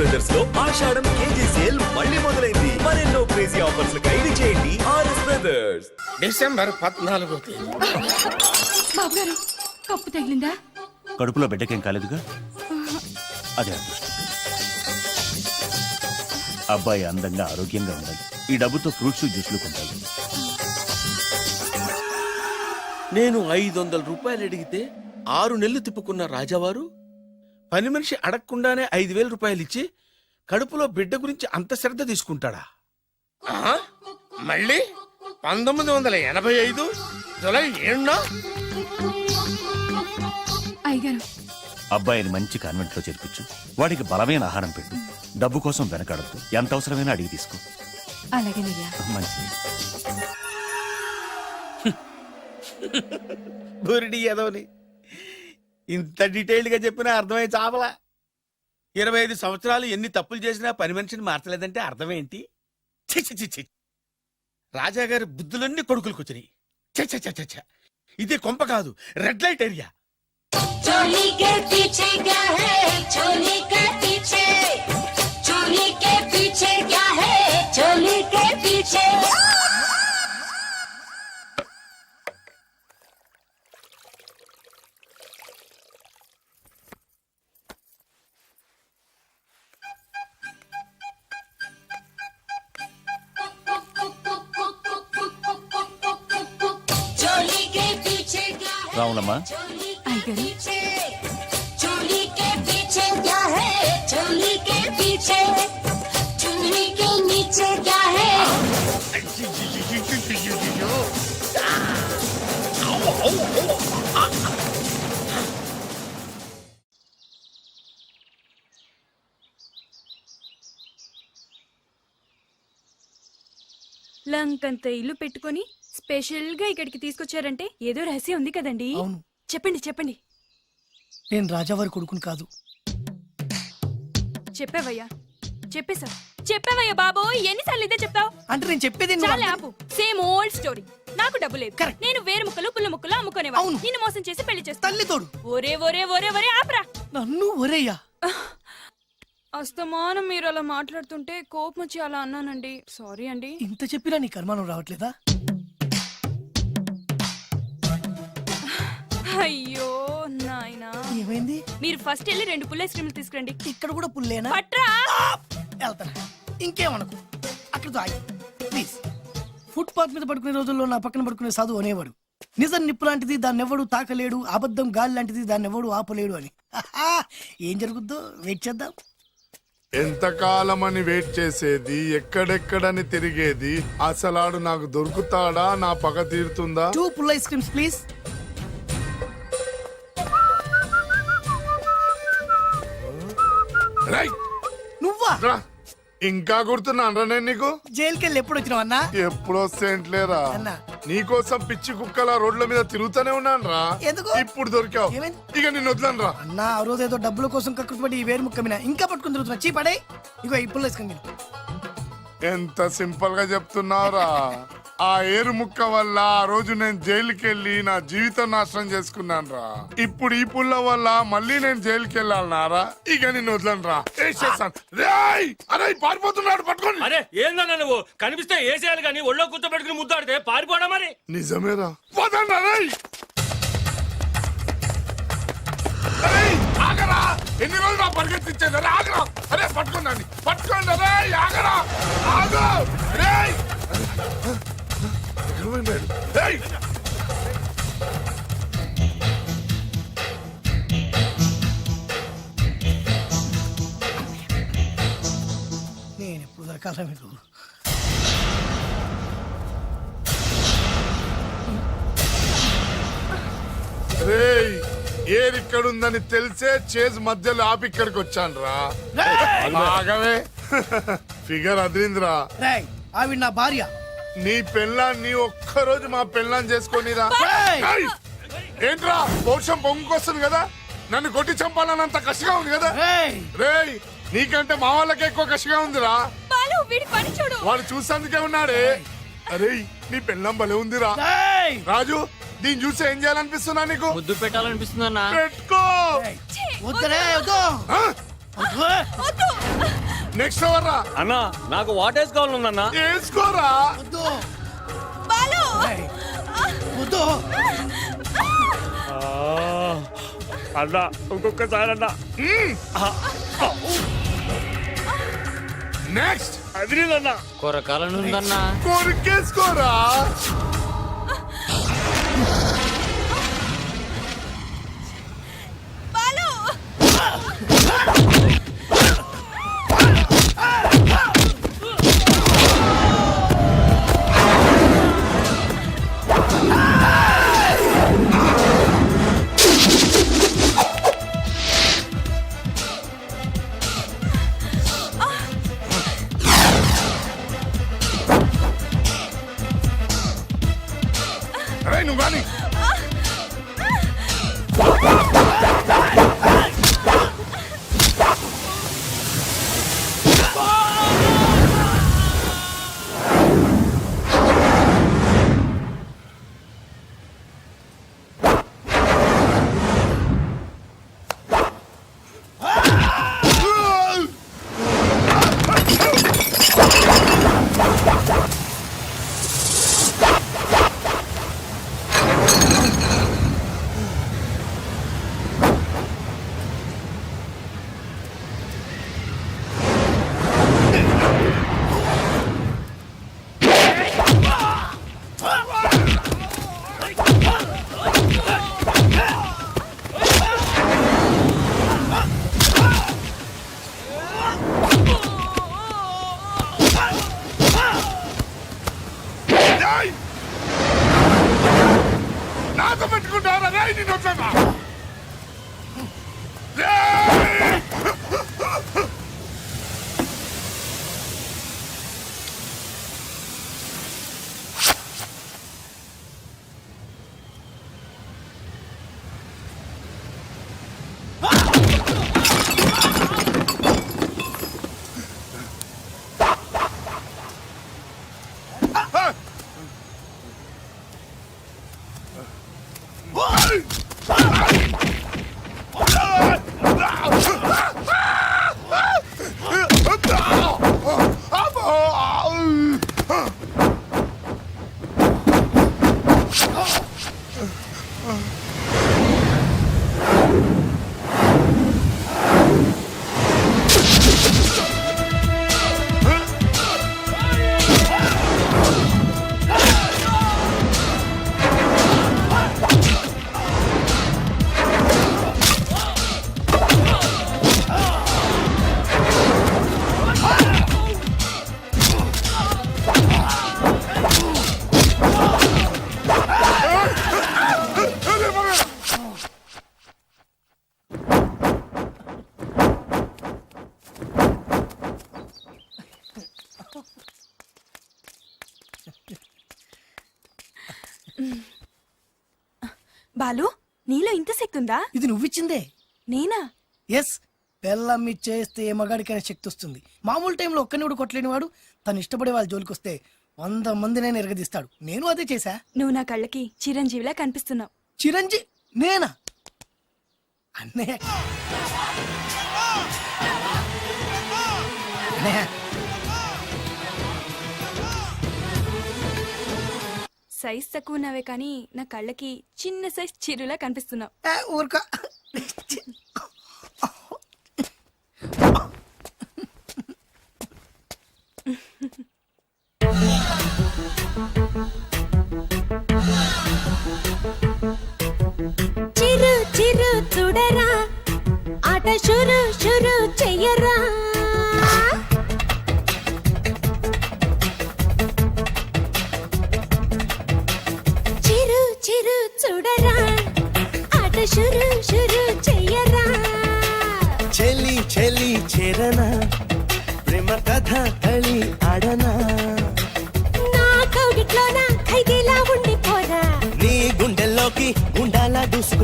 బ్రదర్స్లో ఆషాఢం KG sale మళ్ళీ మొదలైంది. మరెన్నో క్రేజీ ఆఫర్స్ ఖైదీ చేయండి ఆర్ఎస్ బ్రదర్స్ డిసెంబర్ పద్నాలుగో బాబు గారు కప్పు తగిలిందా? కడుపులో బిడ్డకేం కాలేదుగా? అదే అదృష్టం. అబ్బాయి అందంగా ఆరోగ్యంగా ఉండాలి. ఈ డబ్బుతో ఫ్రూట్స్ జ్యూస్లు కొంటాలి. నేను ఐదు వందల రూపాయలు అడిగితే ఆరు నెలలు తిప్పుకున్న రాజావారు పని మనిషి అడగకుండానే ఐదు వేల రూపాయలు ఇచ్చి కడుపులో బిడ్డ గురించి అంత శ్రద్ధ తీసుకుంటాడా? మళ్ళీ పంతొమ్మిది వందల ఎనభై ఐదు? జులై ఏడున? అయ్యగారు. అబ్బాయిని మంచి కాన్వెంట్లో చేర్పించు. వాడికి బలమైన ఆహారం పెట్టు. డబ్బు కోసం వెనకాడద్దు. ఎంత అవసరమైనా అడిగి తీసుకో. అలాగేనయ్యా మంచిది. బురిడి ఇంత డీటెయిల్డ్గా చెప్పినా అర్థమై చావలా? ఇరవై ఐదు సంవత్సరాలు ఎన్ని తప్పులు చేసినా పని మనిషిని మార్చలేదంటే అర్థమేంటి? ఛీ, ఛీ, ఛీ, ఛీ. రాజాగారి బుద్ధులన్నీ కొడుకులు వచ్చినాయి ఛ, ఛ, ఛ, ఛ, ఇది కొంప కాదు రెడ్ లైట్ ఏరియా. चोली రావులమ్మా चोली के అయ్యగారు पीछे चोली के पीछे क्या है चोली के पीछे चुन्नी के नीचे क्या है లంకంత ఇల్లు పెట్టుకొని స్పెషల్గా ఇక్కడికి తీసుకొచ్చారంటే ఏదో రహస్యం ఉంది కదండి. అవును. చెప్పండి చెప్పండి. నేను రాజావారి కొడుకుని కాదు. చెప్పావయ్యా. చెప్పేశా చెప్పావయ్యా బాబు ఎన్నిసార్లు ఇదే చెప్తావు? అంటే నేను చెప్పేది నువ్వు చాలా అర్థం- ఆపు. Same old story. నాకు డబ్బు లేదు. Correct. నేను వేరు ముక్కలు పుల్ల ముక్కలు అమ్ముకునేవా అవును. నిన్ను మోసం చేసి పెళ్ళి చేస్తా. తల్లి తోడు. ఒరే ఒరే ఒరే ఒరే ఆపరా. నన్ను ఒరేయ్యా. అస్తమానం మీరు అలా మాట్లాడుతుంటే కోపం వచ్చి అలా అన్నానండి. సారీ అండి. ఇంత చెప్పినా నీకు అనుమానం రావట్లేదా? అయ్యో నాయనా. ఏమైంది? మీరు ఫస్ట్ వెళ్ళి రెండు పుల్ల ఐస్ క్రీమ్లు తీసుకురండి. ఇక్కడ కూడా పుల్లేనా? పట్రా! వెళ్తాను. ఇంకేమనుకో? అక్కడ ఆగి ప్లీజ్. ఫుట్ పాత్ మీద పడుకునే రోజుల్లో నా పక్కన పడుకునే సాధు అనేవాడు. నిజం నిప్పు లాంటిది దాన్ని ఎవడు తాకలేడు అబద్ధం గాలి లాంటిది దాన్ని ఎవడు ఆపలేడు అని. ఏం జరుగుద్దో వెయిట్ చేద్దాం. ఎంతకాలమని వెయిట్ చేసేది ఎక్కడెక్కడని తిరిగేది అసలాడు నాకు దొరుకుతాడా నా పగ తీరుతుందా? Two full ice creams please. రా. ఇంకా గుర్తున్నాను నేను నీకు జైలుకి వెళ్ళి ఎప్పుడు వచ్చినావు అన్నా ఎప్పుడు అన్నా. నీకోసం పిచ్చి కుక్కల రోడ్ల మీద తిరుగుతూనే ఉన్నాను రా ఎందుకు? ఇప్పుడు దొరికావు ఏమైంది? ఇక నిన్ను వదలను రా అన్నా ఆ రోజు ఏదో డబ్బుల కోసం కక్కుతుపడి ఈ వేరు ముక్క మీద ఇంకా పట్టుకుని తిరుగుతున్నా చీ పడే ఇగో క్రీమ్ తిను. ఎంత సింపుల్గా చెప్తున్నావురా ఆ ఏరు ముక్క వల్ల ఆ రోజు నేను జైలుకి వెళ్ళి నా జీవితం నాశనం చేసుకున్నాను రా ఇప్పుడు ఈ పుల్ల వల్ల మళ్ళీ నేను జైలుకి వెళ్ళాలన్నారా ఇక నిన్ను వదలను రా రేయ్! అరే పారిపోతున్నాడు పట్టుకోండి. అరే ఏందన్నా నువ్వు? కనిపిస్తే ఏసేయాలి కానీ ఒళ్ళో కూర్చోబెట్టుకుని ముద్దాడితే పారిపోవడా మరి? నిజమేరా. వదన్నా రేయ్! అరేయ్, ఆగరా. ఎన్ని రోజులు నా పరిగెత్తించేది అరే ఆగరా. అరే పట్టుకోండి పట్టుకోండి అరే ఆగరా. ఆగు? రేయ్! నేను ఎప్పుడు దొరకాల మీకు ఇక్కడుందని తెలిసే చేజ్ మధ్యలో ఆపి ఇక్కడికి వచ్చాను రా. ఆగవే. ఫిగర్ అదిరిందిరా. ఆవిడ నా భార్య. నీ పెళ్ళాన్ని ఒక్కరోజు మా పెళ్ళాన్ని చేసుకొనిరా! ఏయ్! ఏంట్రా? పౌరుషం పొంగుకొస్తుంది కదా? నన్ను కొట్టి చంపాలన్నంత కసిగా ఉంది కదా? రేయ్ రేయ్ నీకంటే మా వాళ్ళకే ఎక్కువ కసిగా ఉందిరా. బాలు వీడి పని చూడు. వాడు చూసేందుకే ఉన్నాడే. అరే నీ పెళ్ళం భలే ఉందిరా. రాజు దీన్ని చూసి ఏం చేయాలనిపిస్తున్నా నీకు? ముద్దు పెట్టాలనిపిస్తుందన్నా. పెట్టుకో! వద్దురే వద్దు. ఆ? వద్దు వద్దు. నెక్స్ట్ ఎవర్రా అన్నా నాకు వాటేస్ కావాలన్నా వేసుకోరా. వద్దు. ఏయ్, వద్దు. అన్నా ఇంకొకసారి అన్నా. నెక్స్ట్ అదిరిందన్నా. కొరకాలనుందన్నా. కొరికేసుకోరా. బాలు నీలో ఇంత శక్తి ఉందా ఇది నువ్విచ్చిందే. నేనా? ఎస్ బెల్లం ఇచ్చేస్తే ఏ మగాడికైనా శక్తి వస్తుంది. మామూలు టైంలో ఒక్కని కూడా కొట్టలేని వాడు తను ఇష్టపడే వాళ్ళ జోలికి వస్తే వంద మందినైనా ఎరగదీస్తాడు. నేను అదే చేశా? నువ్వు నా కళ్ళకి చిరంజీవిలా కనిపిస్తున్నావు. చిరంజీ నేనా? అన్నయ్య. అన్నయ్య. సైజ్ తక్కువ ఉన్నావే కానీ నా కళ్ళకి చిన్న సైజ్ చిరులా కనిపిస్తున్నావు ఊరుకో.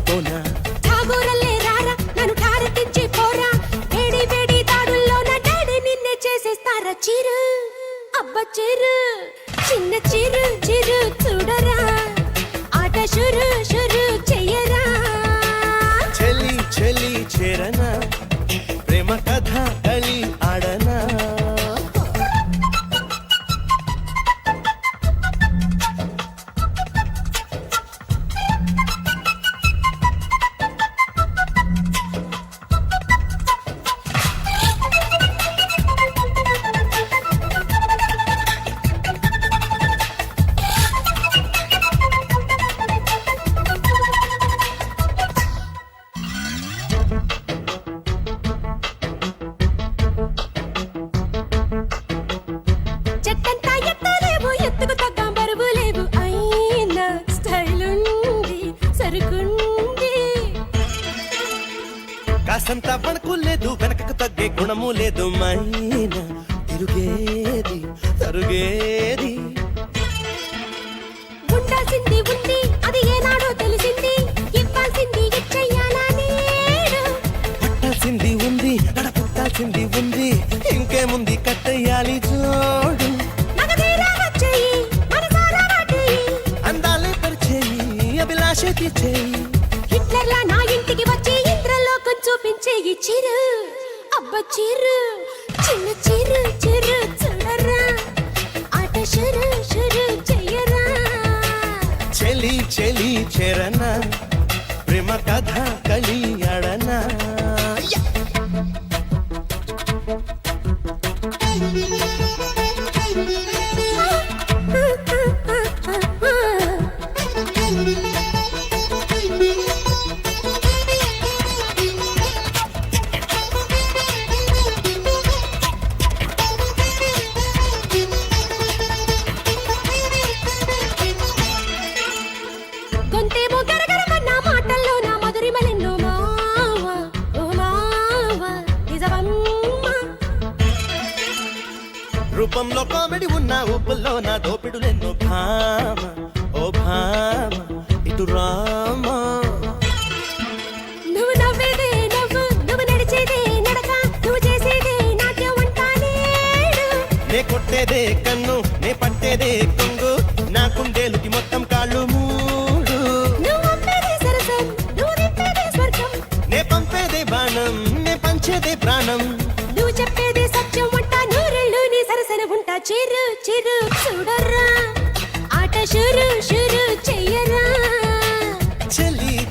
దూసుకుపోనా ఠాగూరల్లే రారా నన్ను ఠారెత్తించి పోరా. వేడి వేడి దాడుల్లో నా డాడీ నిన్నే చేసేస్తారా చిరు? అబ్బ చిరు చిన్న చిరు చిరు చూడరా. ఆట షురు షురు చెయ్యరా. చెలి చెలి చేరనా? ప్రేమ కథ మనసంతా వణకు లేదు వెనకకు తగ్గే గుణము లేదు మైనా తిరుగేది తరుగేది. ఉండాల్సింది ఉంది అది ఏనాడో తెలిసింది ఇవ్వాల్సింది పట్టాల్సింది ఉంది నడ పుట్టాల్సింది ఉంది ఇంకేముంది కట్టేయాలి జోడు. అందాలే పరిచేయి అభిలాష తీర్చేయి. హిట్లర్లా నా ఇంటికి వచ్చి ఇంద్రలోకం చెయ్యి చిరు. అబ్బ చిరు. చిన్న చిరు చిరు. రూపంలో కామెడీ ఉన్న ఊపుల్లో నా దోపిడులెన్నో భామ? ఓ భామ ఇటు రామా. నువ్వు నవ్వేదే నవ్వు నువ్వు నడిచేదే నడక నువ్వు చేసేదే నాట్యం అంటా నేడు. నే కొట్టేదే కన్ను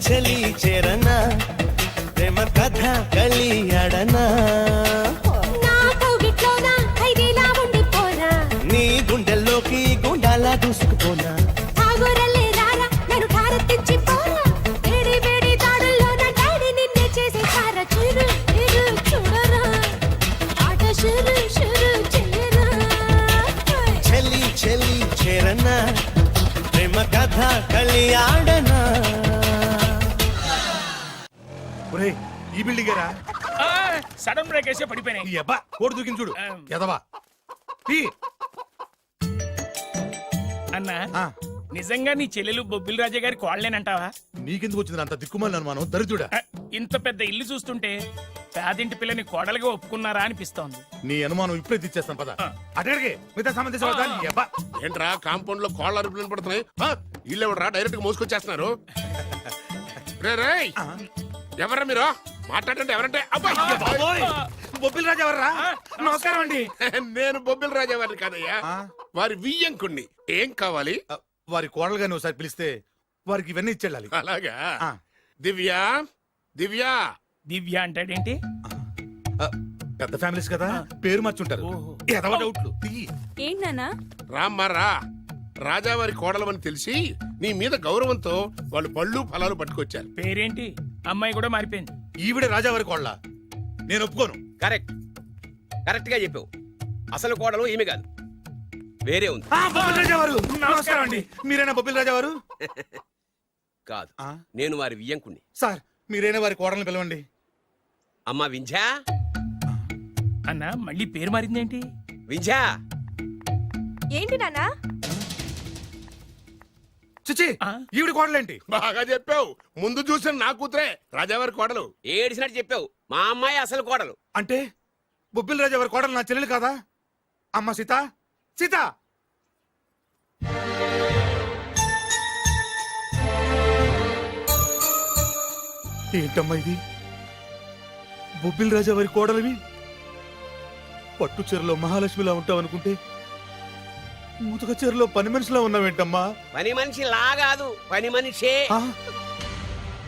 చలి చేరనా? ప్రేమ కథ కలియాడనా నా గుండెల్లోకి గుండాలా దూసుకుపోనా? చలి చలి చేరనా? ప్రేమ కథ కలియాడనా ఈ బిల్డింగ్ రా సడన్ బ్రేక్ వేసే పడిపోయినాయి. ఈ అబ్బా కోడి దూకింది చూడు. ఎదవా? తీ. అన్నా ఆ, నిజంగా నీ చెల్లెలు బొబ్బిల్ రాజా గారి కోడలేనంటావా? నీకెందుకు వచ్చింది అంత దిక్కుమాలి అనుమానం? దరిద్రుడా? ఇంత పెద్ద ఇల్లు చూస్తుంటే పేదింటి పిల్లని కోడలుగా ఒప్పుకున్నారా అనిపిస్తోంది. నీ అనుమానం ఇప్పుడే తీర్చేస్తాను పద. అక్కడికి మిగతా సంబంధించి అబ్బా. ఏంట్రా కాంపౌండ్లో కోళ్ళ అరుపులు పడుతున్నాయి ఇల్లు ఎవడరా? డైరెక్ట్గా మోసుకొచ్చేస్తున్నారు రే ఎవరా మీరు? మాట్లాడండి ఎవరంటే? అబ్బా! బొబ్బిల్ రాజు ఎవర్రా? నమస్కారం అండి. నేను బొబ్బిల రాజా వారిని కాదయ్యా? వారి వియ్యంకుణ్ణి ఏం కావాలి? వారి కోడలు గాని ఒకసారి పిలిస్తే వారికి ఇవన్నీ ఇచ్చేళ్ళాలి. అలాగా. దివ్య? దివ్య? దివ్య అంటాడేంటి? ఆ, పెద్ద ఫ్యామిలీస్ కదా పేరు మార్చుంటారు. డౌట్లు. ఏంటన్నా రామ్మా రా. రాజావారి కోడలమని తెలిసి నీ మీద గౌరవంతో వాళ్ళు పళ్ళు ఫలాలు పట్టుకొచ్చారు. పేరేంటి? అమ్మాయి కూడా మారిపోయింది. ఈవిడే రాజావారి కోడల? నేను ఒప్పుకోను. కరెక్ట్. కరెక్ట్గా చెప్పావు. అసలు కోడలు ఈమె కాదు. వేరే ఉంది. బొబ్బిల్ నమస్కారం అండి. మీరేనా బొబ్బిల్ రాజా వారు? కాదు. ఆ, నేను వారి వియ్యంకుణ్ణి. సార్ మీరేనా వారి కోడల్ని పిలవండి. అమ్మా వింధ్యా? అన్న మళ్ళీ పేరు మారిందేంటి? వింధ్యా? ఏంటి నాన్నా? చిచి? ఈవిడ కోడలేంటి? బాగా చెప్పావు. ముందు చూసిన నా కూతురే రాజావారి కోడలు. ఏడిసినట్టు చెప్పావు. మా అమ్మాయి అసలు కోడలు. అంటే బొబ్బిల్ రాజా వారి కోడలు నా చెల్లెలు కాదా? అమ్మ సీత సీత! ఏంటమ్మా ఇది? బొబ్బిల్ రాజా వారి కోడలివి? పట్టు చీరలో మహాలక్ష్మిలా ఉంటావు అనుకుంటే ముతుక చీరలో పని మనిషిలా ఉన్నావేంటమ్మా? పని మనిషి లాగాదు పని మనిషే. ఆ?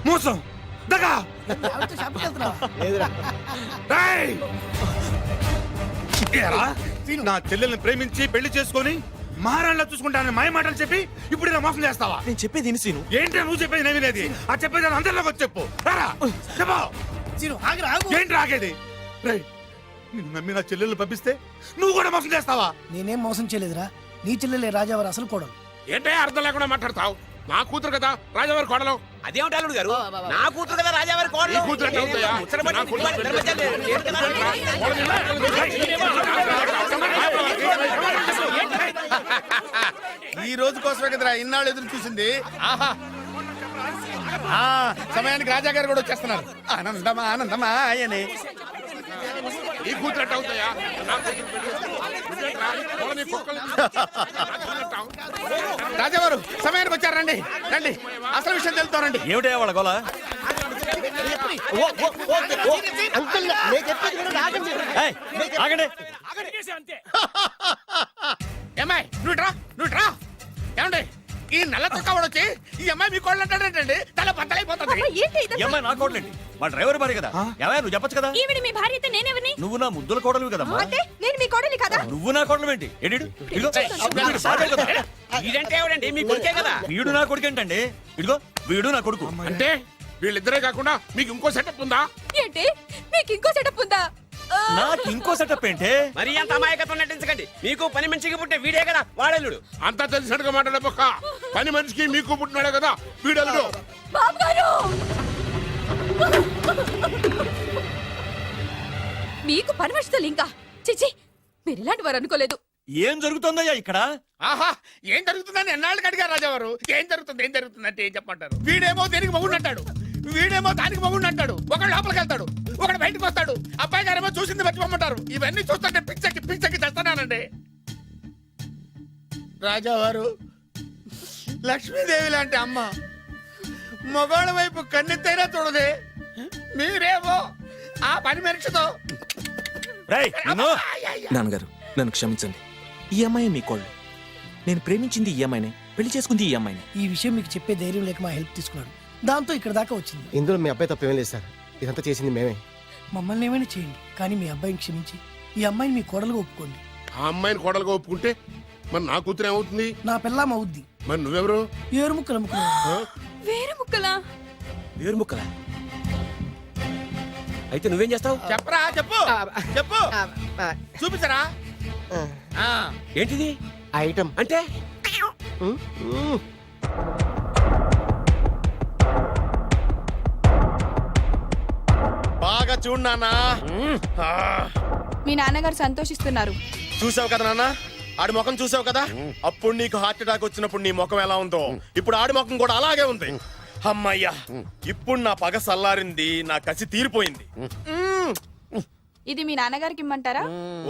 మోసం! దగా! ఏరా? నా చెల్లెల్ని ప్రేమించి పెళ్ళి చేసుకొని మహారాణిలా చూసుకుంటానని మాయ మాటలు చెప్పి ఇప్పుడు ఇలా మోసం చేస్తావా? నేను చెప్పేది వినిసీను ఏంటి నువ్వు చెప్పేది నేను వినేది? ఆ చెప్పేది అందరిలోకి వచ్చి చెప్పు. రారా చెప్పు. సీను, ఆగురా, ఆగు. ఏంటి రాకేది రేయ్ నిన్ను నమ్మి నా చెల్లెల్ని పంపిస్తే నువ్వు కూడా మోసం చేస్తావా? నేనేం మోసం చేయలేదురా. నీ చెల్లెలే రాజావారు అసలు కోడలు. ఏంటే అర్థం లేకుండా మాట్లాడతావు? నా కూతురు కదా రాజావారి కోడలు. అదేమిటి అల్లుడు గారు? నా కూతురు కదా రాజావారి నీ కోడలు కూతురు ఎట్లా అవుతాయా? నా? ఈ రోజు కోసమే కదరా ఇన్నాళ్ళు ఎదురు చూసింది. ఆహా. ఆ, సమయానికి రాజా గారు కూడా వచ్చేస్తున్నారు. ఆనందమా ఆనందమా ఆయనే. నీ కూతురు ఎట్లా అవుతాయా? నా కూతురు కుక్కలు? రాజావారు సమయానికి వచ్చారు రండి రండి. అసలు విషయం తెలుతానండి ఏమిటే వాళ్ళ గోల? ఏయ్, ఆగండి. ఏమ్మాయి నువ్వు రా నువ్వు రా. ఏమండి? ఈ నల్ల కుక్క వాడు వచ్చి ఈ అమ్మాయి మీ కోళ్ళు అంటాడంటండి తల బద్దలైపోతుంది ఏంటి ఈ అమ్మాయి నా కోడలేండి. మా డ్రైవర్ భార్య కదా. ఏమయ్య నువ్వు చెప్పొచ్చు కదా? ఈవిడ మీ భార్య అయితే నేనెవరిని? నువ్వు నా ముద్దుల కోడలు కదమ్మా. అంటే నేను మీ కోడలి కదా? నువ్వు నా కోడలు ఏంటి? ఎడిడు ఇదిగో వీడు కదా. వీడంటే ఎవడండి? మీ కొడుకే కదా. వీడు నా కొడుకు ఏంటండి? ఇదిగో వీడు నా కొడుకు. అంటే వీళ్ళిద్దరే కాకుండా మీకు ఇంకో సెటప్ ఉందా? ఏంటి? మీకు ఇంకో సెటప్ ఉందా? నాకు ఇంకో సెటప్ ఏంటే? మరి అంత అమాయకత్వం నటించకండి. మీకు పని మనిషికి పుట్టే వీడే కదా వాడల్లుడు. అంతా తెలిసినట్టుగా మాట్లాడే పక్క పని మనిషికి మీకు పుట్టినాడే కదా వీడల్లుడు. బాబు గారు మీకు పని మనుషులు ఇంకా? చిచి మీరు ఇలాంటి వారు అనుకోలేదు. ఏం జరుగుతుందయ్యా ఇక్కడ? ఆహా ఏం జరుగుతుందని ఎన్నాళ్ళకి అడిగారు రాజావారు? ఏం జరుగుతుంది ఏం జరుగుతుంది అంటే ఏం చెప్పమంటారు? వీడేమో దేనికి మగుడు అంటాడు? వీడేమో దానికి మగుడు అంటాడు. ఒకడు లోపలికి వెళ్తాడు. ఒకడు బయటకు వస్తాడు. అబ్బాయి గారేమో చూసింది మర్చిపోమంటారు ఇవన్నీ చూస్తుంటే పిచ్చకి పిచ్చకి తెస్తానండి రాజావారు లక్ష్మీదేవి లాంటి అమ్మ మగవాళ్ళ వైపు కన్నెత్తైనా చూడదే. మీరేమో ఆ పని మనిషితో. నాన్నగారు నన్ను క్షమించండి. ఈ అమ్మాయి మీ కోళ్ళు. నేను ప్రేమించింది ఈ అమ్మాయిని పెళ్ళి చేసుకుంది ఈ అమ్మాయిని. ఈ విషయం మీకు చెప్పే ధైర్యం లేక మా హెల్ప్ తీసుకున్నాడు. దాంతో ఇక్కడ దాకా వచ్చింది. ఇందులో మీ అబ్బాయి తప్పేం లేదు సార్. ఇదంతా చేసింది మేమే. మమ్మల్ని ఏమైనా చేయండి కానీ మీ అబ్బాయిని క్షమించి ఈ అమ్మాయిని మీ కోడలుగా ఒప్పుకోండి. ఆ అమ్మాయిని కోడలుగా ఒప్పుకుంటే మరి నా కూతురు ఏమవుతుంది? నా పిల్లం అవుద్ది. మరి నువ్వెవరు? ఏరు ముక్కలు అమ్ముకున్నాను వేరే ముక్కలా వేరు ముక్కలా అయితే నువ్వేం చేస్తావు? చెప్పరా చెప్పు చెప్పు. చూపించరా ఆ, ఏంటిది? ఐటమ్. అంటే? బాగా చూడు నాన్న. మీ నాన్నగారు సంతోషిస్తున్నారు. చూసావు కదా నాన్న? ఆడి ముఖం చూసావు కదా? అప్పుడు నీకు హార్ట్ అటాక్ వచ్చినప్పుడు నీ ముఖం ఎలా ఉందో. ఇప్పుడు ఆడి ముఖం కూడా అలాగే ఉంది. అమ్మయ్యా ఇప్పుడు నా పగ సల్లారింది నా కసి తీరిపోయింది. ఇది మీ నాన్నగారికి ఇమ్మంటారా?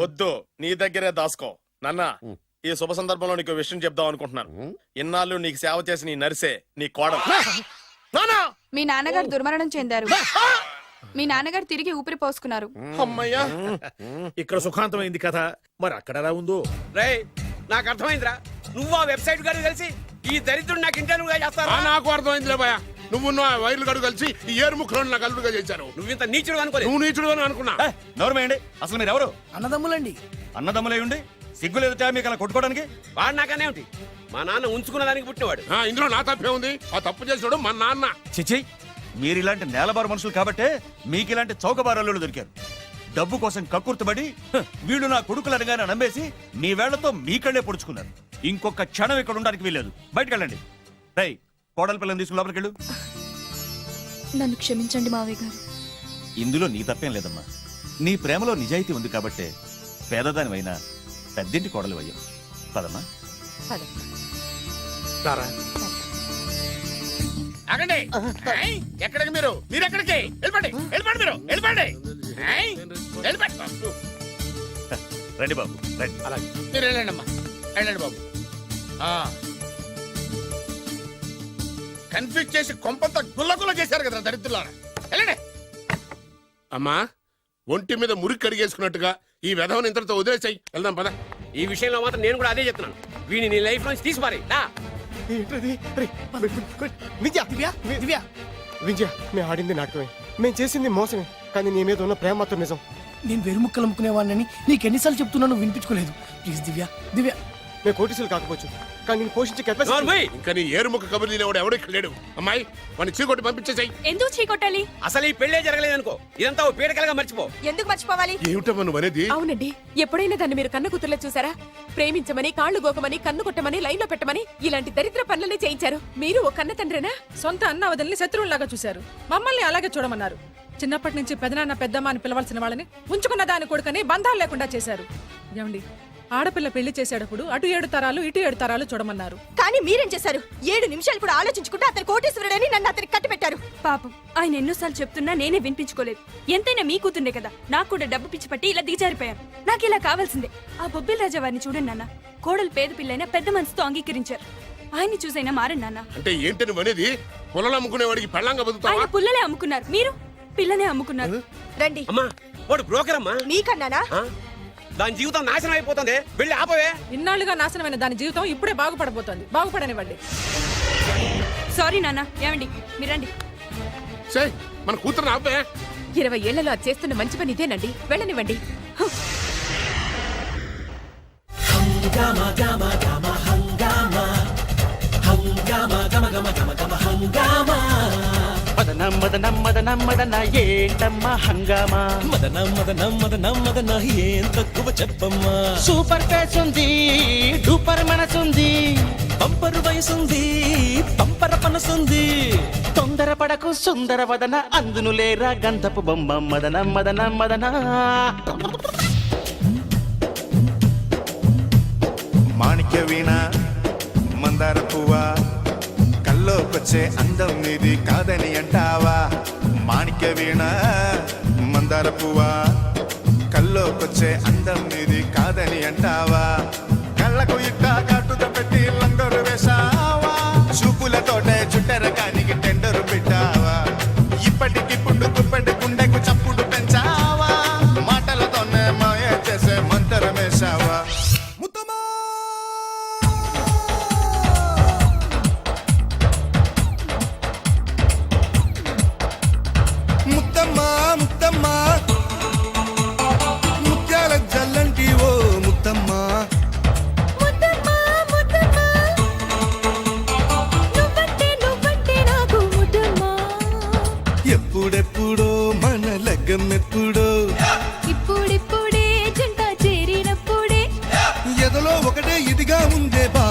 వద్దు నీ దగ్గరే దాసుకో. నాన్న ఈ శుభ సందర్భంలో నీకు విషయం చెప్దాం అనుకుంటున్నాను. ఇన్నాళ్ళు నీకు సేవ చేసి నీ నరిసే నీ కోడలు. నానా మీ నాన్నగారు దుర్మరణం చెందారు. మీ నాన్నగారు తిరిగి ఊపిరి పోసుకున్నారు. అమ్మయ్యా. ఇక్కడ సుఖాంతమైంది కథ. మరి అక్కడ ఎలా ఉందో? రే నాకు అర్థమైందిరా. నువ్వు ఆ వెబ్సైట్ గారు కలిసి ఈ దరిద్రుడు నాకు ఇంటర్వ్యూగా ఆ చేస్తారా నాకు అర్థమైందిలే భయ నువ్వు నా వైర్లు గడు కలిసి ఈ ఏరు ముక్కలను నాకు అల్లుడుగా చేశారు. నువ్వు ఇంత నీచుడు అనుకోలేదు. నువ్వు నీచుడు అని అనుకున్నా. ఏయ్, నోరు మేయండి అసలు మీరు ఎవరు అన్నదమ్ములండి. అన్నదమ్ములే ఉండి సిగ్గు లేదుటా మీకు అలా కొట్టుకోవడానికి? వాడు నాకనే ఉంటి మా నాన్న ఉంచుకున్న దానికి పుట్టినవాడు. ఆ, ఇందులో నా తప్పే ఉంది ఆ తప్పు చేసాడు మా నాన్న. చిచి మీరు ఇలాంటి నేలబారు మనుషులు కాబట్టే మీకు ఇలాంటి చౌకబారల్లులు దొరికారు. డబ్బు కోసం కక్కుర్తుబడి హ, వీళ్ళు నా కొడుకులు అనగానే నమ్మేసి మీ వేళ్ళతో మీ కళ్ళే పొడుచుకున్నారు. ఇంకొక క్షణం ఇక్కడ ఉండడానికి వీల్లేదు. బయటకు వెళ్ళండి రై కోడల పిల్లని తీసుకుని లోపలికి వెళ్ళు. నన్ను క్షమించండి మావయ్య గారు. ఇందులో నీ తప్పేం లేదమ్మా. నీ ప్రేమలో నిజాయితీ ఉంది కాబట్టే పేదదానివైనా పెద్దింటి కోడలు అయ్యావు పదమ్మా ఆగండి. ఏయ్, ఎక్కడికి మీరు? మీరు ఎక్కడికి? వెళ్ళిపోండి. వెళ్ళిపోండి మీరు. వెళ్ళిపోండి. ఏయ్, వెళ్ళిపోండి రండి బాబు రండి. మీరు వెళ్ళండి అమ్మా వెళ్ళండి బాబు. కన్ఫ్యూజ్ చేసి కొంపంతా గుల్లగుల్ల చేశారు కదా దరిద్రులారా. వెళ్ళండి. అమ్మా ఒంటి మీద మురికి కడిగేసుకున్నట్టుగా ఈ విధవని ఇంతటితో వదిలేసాయి. వెళ్దాం పద. ఈ విషయంలో మాత్రం నేను కూడా అదే చెప్తున్నాను. వీడిని నీ లైఫ్ నుంచి తీసిపారి ఏంటది? విద్య దివ్య దివ్య. విద్య మేము ఆడింది నాటకమే. మేము చేసింది మోసమే కానీ నీ మీద ఉన్న ప్రేమ మాత్రం నిజం. నేను వెరుముక్కలు అమ్ముకునేవాడిని నీకు ఎన్నిసార్లు చెప్తున్నాను వినిపించుకోలేదు. ప్లీజ్ దివ్య దివ్య. మేము కోటీసులు కాకపోవచ్చు. కానీ నేను పోషించే కెపాసిటీ! ఇంకా నీ ఏరు ముక్క కబుర్లు తినేవాడు ఎవడు ఇక్కడ లేడు. అమ్మాయి వాడిని చీకొట్టి పంపించేసాయి. ఎందుకు చీకొట్టాలి? అసలు ఈ పెళ్ళే జరగలేదనుకో. ఇదంతా ఓ పీడకలుగా మర్చిపో. ఎందుకు మర్చిపోవాలి? ఏమిటమ్మా నువ్వు అనేది? అవునండి. ఎప్పుడైనా దాన్ని మీరు కన్న కూతుర్లో చూసారా? ప్రేమించమని కాళ్ళు గోకమని కన్ను కొట్టమని లైన్లో పెట్టమని ఇలాంటి దరిద్ర పనులనే చేయించారు. మీరు ఓ కన్న తండ్రేనా? సొంత అన్న వదిలిని శత్రువులాగా చూశారు. మమ్మల్ని అలాగే చూడమన్నారు. చిన్నప్పటి నుంచి పెదనాన్న పెద్దమ్మ అని పిలవాల్సిన వాళ్ళని ఉంచుకున్న దాని కొడుకని బంధాలు లేకుండా చేశారు. ఏమండి? ఆడపిల్ల పెళ్ళి చేసేటప్పుడు అటు ఏడు తరాలు ఇటు ఏడు తరాలు చూడమన్నారు. కానీ మీరేం చేశారు? ఏడు నిమిషాలు కూడా ఆలోచించుకుంటే అతను కోటేశ్వరుడని నన్ను అతనికి కట్టిపెట్టారు. పాపం ఆయన ఎన్నోసార్లు చెప్తున్నా నేనే వినిపించుకోలేదు. ఎంతైనా మీ కూతుండే కదా నాకు కూడా డబ్బు పిచ్చి పట్టి ఇలా దిగజారిపోయాను నాకు ఇలా కావాల్సిందే. ఆ బొబ్బిల్ రాజా వారిని చూడండి నాన్న. కోడలు పేద పిల్లైనా పెద్ద మనసుతో అంగీకరించారు. ఆయన్ని చూసైనా మారండి నాన్న. అంటే ఏంటి నువ్వు అనేది పొలాలు అమ్ముకునేవాడికి పెళ్ళంగా ఆయన పుల్లలే అమ్ముకున్నారు. మీరు పిల్లనే అమ్ముకున్నారు. రండి. అమ్మా వాడు బ్రోకర్ అమ్మా మీకన్నానా? ఆ? దాని జీవితం నాశనం అయిపోతుంది. వెళ్ళి ఆపవే. ఇన్నాళ్ళుగా నాశనమైన దాని జీవితం ఇప్పుడే బాగుపడబోతోంది. బాగుపడనివ్వండి సారీ నాన్న ఏమండి? మీరండి సే మన కూతురు ఆపే. ఇరవై ఏళ్ళలో అది చేస్తున్న మంచి పని ఇదేనండి. వెళ్ళనివ్వండి. మదన మదన మదన ఏంటమ్మా హంగామా మదన మదన మదన మదన ఏం తక్కువ చెప్పమ్మా సూపర్ ఫేస్ ఉంది డూపర్ మనసుంది పంపరు వయసుంది పంపర పనసుంది తొందర పడకు సుందర వదన అందును లేరా గంధపు బొమ్మ మదన మదన మదన మాణిక్య వీణ మందార పువ్వా కల్లోకొచ్చే అందం నీది కాదని అంటావా? మాణిక్య వీణ మందార పువ్వా? కల్లోకొచ్చే అందం నీది కాదని అంటావా? ఒకటే ఇదిగా ఉందే బా.